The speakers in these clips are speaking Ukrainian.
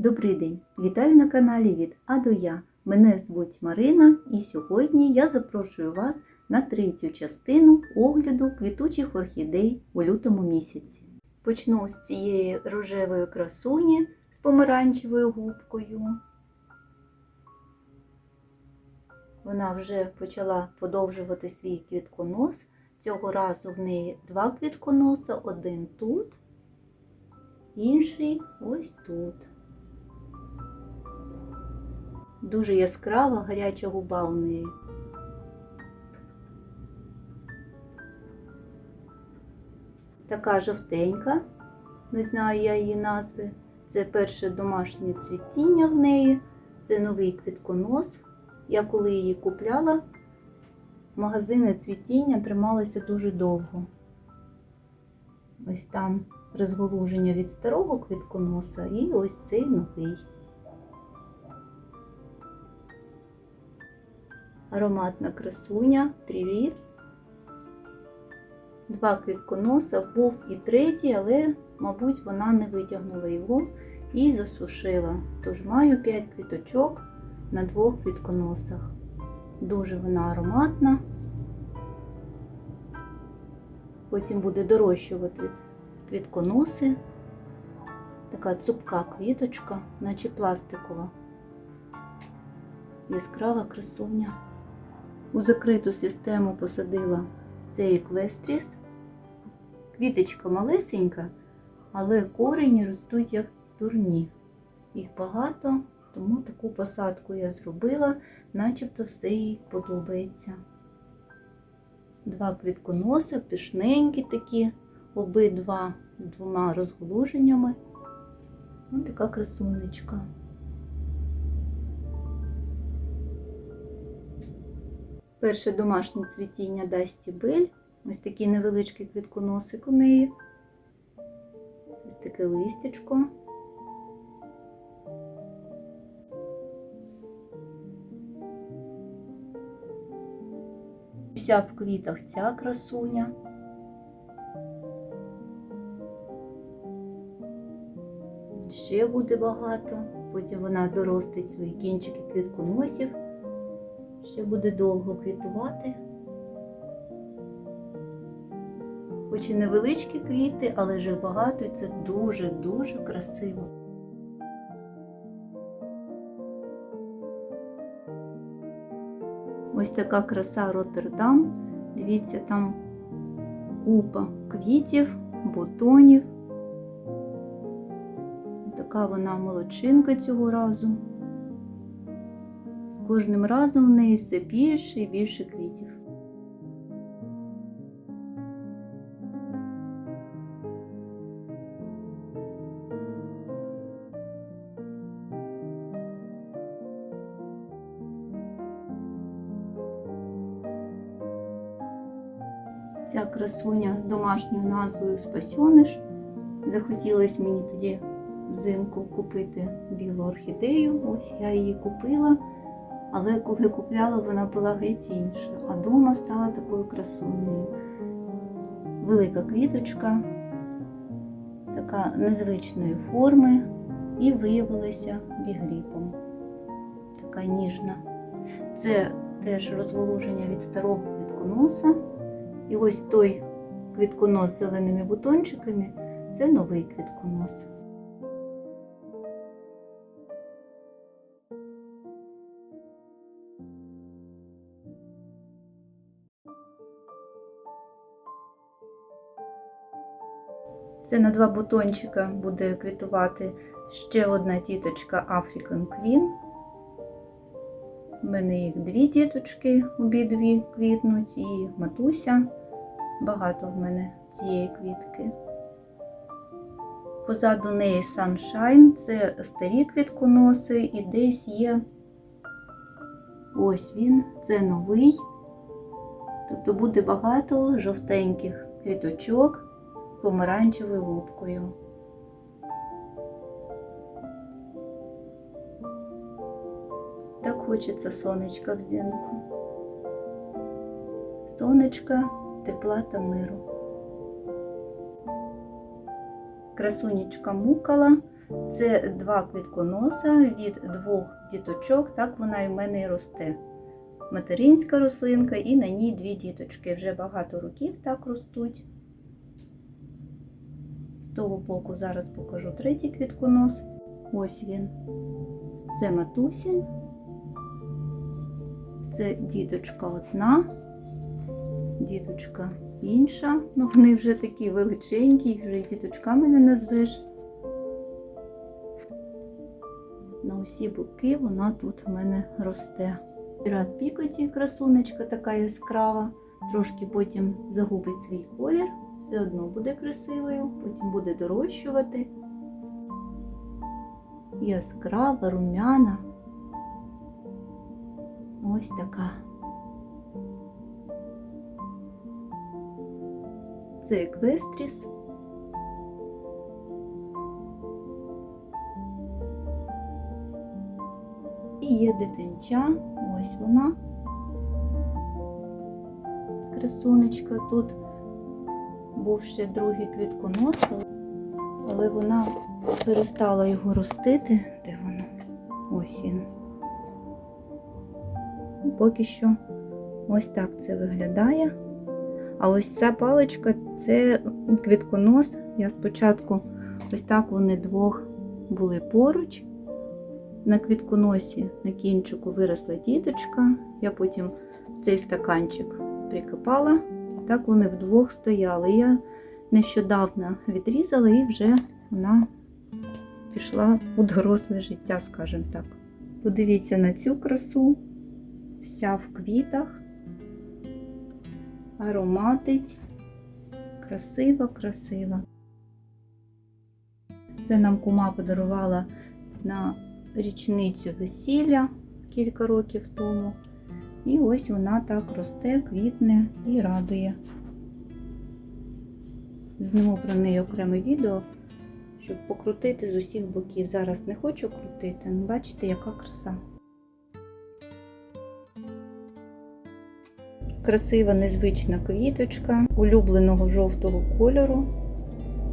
Добрий день! Вітаю на каналі від А до Я. Мене звуть Марина і сьогодні я запрошую вас на третю частину огляду квітучих орхідей у лютому місяці. Почну з цієї рожевої красуні з помаранчевою губкою. Вона вже почала подовжувати свій квітконос. Цього разу в неї два квітконоса, один тут, інший ось тут. Дуже яскрава гаряча губа у неї. Така жовтенька, не знаю я її назви. Це перше домашнє цвітіння в неї, це новий квітконос. Я коли її купляла, магазини цвітіння трималися дуже довго. Ось там розголуження від старого квітконоса і ось цей новий. Ароматна красуня, Трілівс. Два квітконоса, був і третій, але, мабуть, вона не витягнула його і засушила. Тож маю 5 квіточок на двох квітконосах. Дуже вона ароматна. Потім буде дорощувати квітконоси. Така цупка квіточка, наче пластикова. Яскрава красуня. У закриту систему посадила цей еквестріс. Квіточка малесенька, але корені ростуть як дурні. Їх багато, тому таку посадку я зробила, начебто все їй подобається. Два квітконоси, пишненькі такі, обидва з двома розголуженнями. Ось така красунечка. Перше домашнє цвітіння Дасті Бель. Ось такий невеличкий квітконосик у неї. Ось таке листячко. Вся в квітах ця красуня. Ще буде багато, потім вона доростить свої кінчики квітконосів, ще буде довго квітувати. Хоч і невеличкі квіти, але вже багато, і це дуже-дуже красиво. Ось така краса Роттердам. Дивіться, там купа квітів, бутонів. Така вона молодчинка цього разу. З кожним разом в неї все більше і більше квітів. Ця красуня з домашньою назвою Спасьониш. Захотілося мені тоді взимку купити білу орхідею. Ось я її купила, але коли купляла, вона була геть інша, а дома стала такою красунею. Велика квіточка, така незвичної форми, і виявилася бігліпом. Така ніжна. Це теж розголуження від старого квітконоса. І ось той квітконос з зеленими бутончиками це новий квітконос. Це на два бутончика буде квітувати ще одна тіточка African Queen. У мене їх дві діточки, обидві квітнуть, і матуся. Багато в мене цієї квітки. Позаду неї Sunshine, це старі квітконоси, і десь є ось він, це новий. Тобто буде багато жовтеньких квіточок помаранчевою губкою. Так хочеться сонечка взимку. Сонечка, тепла та миру. Красунечка мукала Це два квітконоса від двох діточок, так вона і в мене і росте. Материнська рослинка, і на ній дві діточки. Вже багато років так ростуть. Того боку зараз покажу третій квітконос. Ось він. Це матусін. Це діточка одна, діточка інша. Ну, вони вже такі величенькі, вже і діточками не назвеш. На усі боки вона тут в мене росте. Пірат Пікоті, красунечка така яскрава, трошки потім загубить свій колір, все одно буде красивою, потім буде дорощувати. Яскрава, румяна. Ось така. Це еквестріс. І є дитинча, ось вона. Красунечка. Тут був ще другий квітконос, але вона перестала його ростити. Де воно? Ось він. Поки що ось так це виглядає. А ось ця паличка це квітконос. Я спочатку ось так вони двох були поруч. На квітконосі на кінчику виросла діточка. Я потім цей стаканчик прикопала. Так вони вдвох стояли. Я нещодавно відрізала і вже вона пішла у доросле життя, скажімо так. Подивіться на цю красу, вся в квітах, ароматить. Красива, красива. Це нам кума подарувала на річницю весілля кілька років тому. І ось вона так росте, квітне і радує. Зніму про неї окреме відео, щоб покрутити з усіх боків. Зараз не хочу крутити, але бачите, яка краса. Красива незвична квіточка улюбленого жовтого кольору.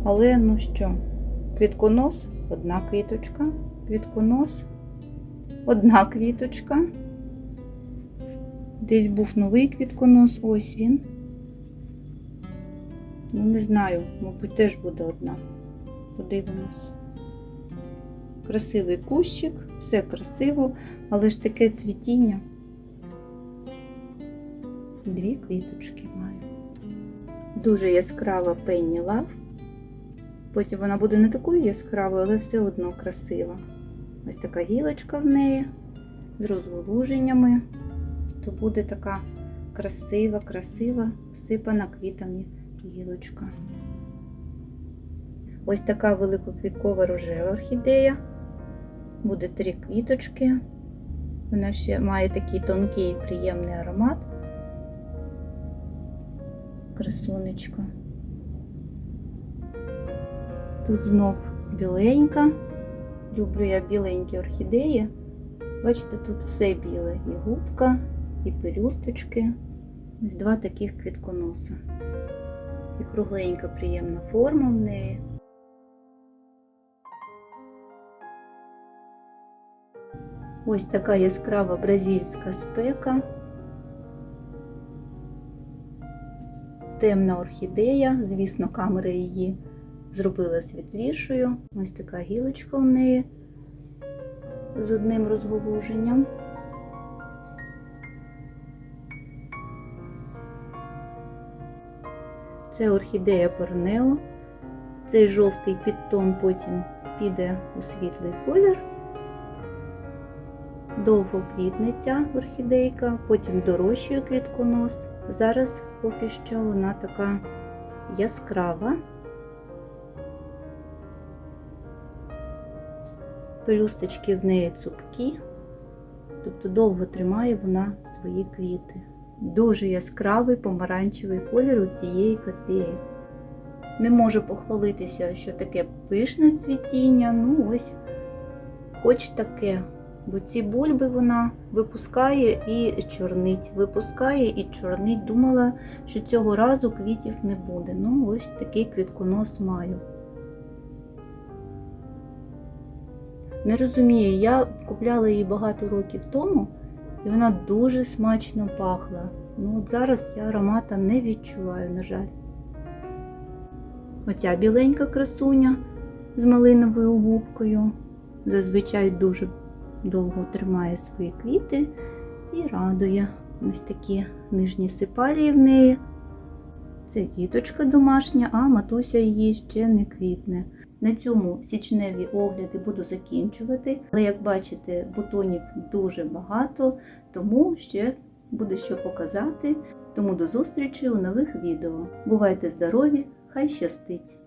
Але ну що, квітконос одна квіточка, квітконос, одна квіточка. Десь був новий квітконос, ось він. Ну, не знаю, мабуть, теж буде одна. Подивимось. Красивий кущик, все красиво, але ж таке цвітіння. Дві квіточки маю. Дуже яскрава Penny Love. Потім вона буде не такою яскравою, але все одно красива. Ось така гілочка в неї з розволуженнями. То буде така красива, красива, всипана квітами гілочка. Ось така великоквіткова рожева орхідея. Буде три квіточки. Вона ще має такий тонкий приємний аромат. Красунечка. Тут знов біленька. Люблю я біленькі орхідеї. Бачите, тут все біле. І губка, і пелюсточки. Ось два таких квітконоса. І кругленька приємна форма в неї. Ось така яскрава бразильська спека. Темна орхідея, звісно, камера її зробила світлішою. Ось така гілочка у неї з одним розголуженням. Це орхідея Порнео. Цей жовтий підтон потім піде у світлий колір. Довго квітнеться орхідейка, потім дорощує квітконос. Зараз поки що вона така яскрава. Пелюсточки в неї цупкі, тобто довго тримає вона свої квіти. Дуже яскравий помаранчевий колір у цієї катеї. Не можу похвалитися, що таке пишне цвітіння, ну ось хоч таке. Бо ці бульби вона випускає і чорнить, випускає і чорнить. Думала, що цього разу квітів не буде. Ну, ось такий квітконос маю. Не розумію, я купляла її багато років тому, і вона дуже смачно пахла. Ну от зараз я аромата не відчуваю, на жаль. Оця біленька красуня з малиновою губкою. Зазвичай дуже довго тримає свої квіти і радує. Ось такі нижні сипалії в неї. Це діточка домашня, а матуся її ще не квітне. На цьому січневі огляди буду закінчувати. Але як бачите, бутонів дуже багато, тому ще буде що показати. Тому до зустрічі у нових відео. Бувайте здорові! Хай щастить!